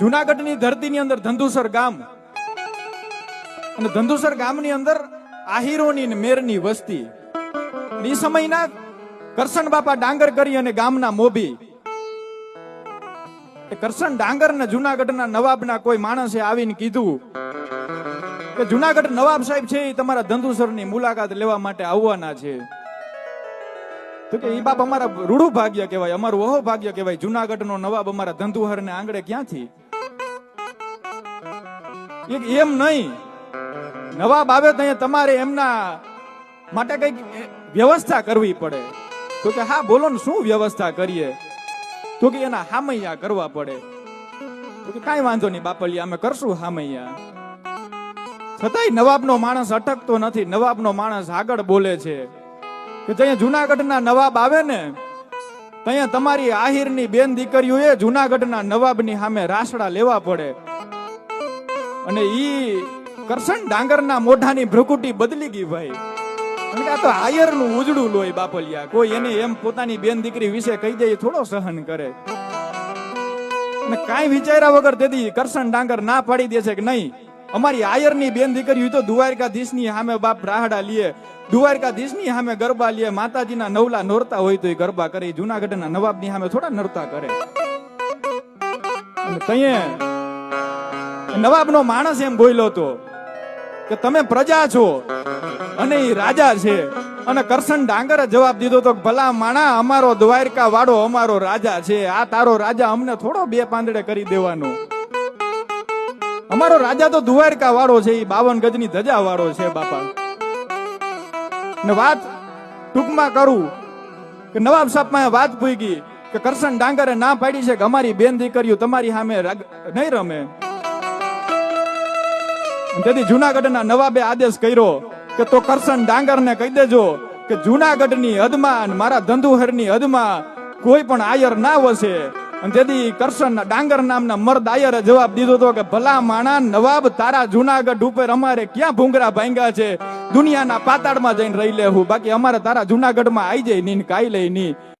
જુનાગઢની ધરતીની અંદર ધંધુસર ગામ. અને ધંધુસર ગામની અંદર આહીરોની ને મેરની વસ્તી. એ સમયના કરસન બાપા ડાંગર કરી અને ગામના મોભી. કરસન ડાંગર ને જુનાગઢના નવાબના કોઈ માણસે આવીને કીધું કે જુનાગઢ નવાબ સાહેબ છે એ તમારા ધંધુસરની મુલાકાત લેવા માટે આવવાના છે. તો કે ઈ બાપ અમારા રૂડું ભાગ્ય કહેવાય, અમારું ઓહો ભાગ્ય કહેવાય, જુનાગઢનો નવાબ અમારા ધંધુહર ને આંગળે ક્યાંથી? એમ નહીં. નવાબ આવે તો અહીંયા તમારે એમના માટે કંઈક વ્યવસ્થા કરવી પડે. તો કે હા, બોલો ને, શું વ્યવસ્થા કરીએ? તો કે એના હામૈયા કરવા પડે. તો કે કાંઈ વાંધો નહીં બાપલિયા, અમે કરશું હામૈયા. છતાંય નવાબનો માણસ અટકતો નથી. નવાબનો માણસ આગળ બોલે છે કે ત્યાં જુનાગઢના નવાબ આવે ને ત્યાં તમારી આહિરની બેન દીકરીઓએ જુનાગઢના નવાબની સામે રાસડા લેવા પડે. અને ઈ કરશન ડાંગરના મોઢાની ભ્રુકુટી બદલી ગઈ ભાઈ. આ તો આયરનું ઉજળું લોય બાપલિયા. કોઈ એને એમ પોતાની બેન દીકરી વિશે કહી દે થોડો સહન કરે. અને કાંઈ વિચાર્યા વગર તેથી કરશન ડાંગર ના પાડી દે છે કે નહીં. અમારી આયરની બેન દીકરી તો દ્વારકાધીશની સામે બાપ રાહડા લીએ દ્વારકાધીશની સામે ગરબા લીએ માતાજીના નવલા નોરતા હોય તો એ ગરબા કરે જુનાગઢના નવાબની સામે થોડા નરતા કરે. તઈએ નવાબનો માણસ એમ બોલ્યો હતો કે તમે પ્રજા છો અને એ રાજા છે. અને કરશન ડાંગરે જવાબ દીધો તો ભલા માણા, અમારો દ્વારકા વાળો અમારો રાજા છે. આ તારો રાજા અમને થોડો બે પાંદડે કરી દેવાનો. અમારો રાજા તો દ્વારકા વાળો છે એ બાવન ગજની ધજા વાળો છે બાપા. ને વાત ટૂંકમાં કરું કે નવાબ સાહેબમાં વાત પૂગી કે કરશન ડાંગરે ના પાડી છે કે અમારી બેન દીકરીઓ તમારી સામે નહીં રમે. તેથી જુનાગઢના નવાબે આદેશ કર્યો કે તો કરશન ડાંગરને કહી દેજો કે જુનાગઢની હદમાં મારા ધંધુહરની હદમાં કોઈ પણ આયર ના વસે. અને તેથી કરશન ડાંગર નામના મર્દ આયરે જવાબ દીધો હતો કે, ભલા માણા, નવાબ તારા જુનાગઢ ઉપર અમારે ક્યાં ભૂંગરા ભાંગ્યા છે? દુનિયાના પાતાળમાં જઈને રહી લે હું. બાકી અમારે તારા જુનાગઢમાં આવી જાય નહીં કાઈ લઈ નહીં.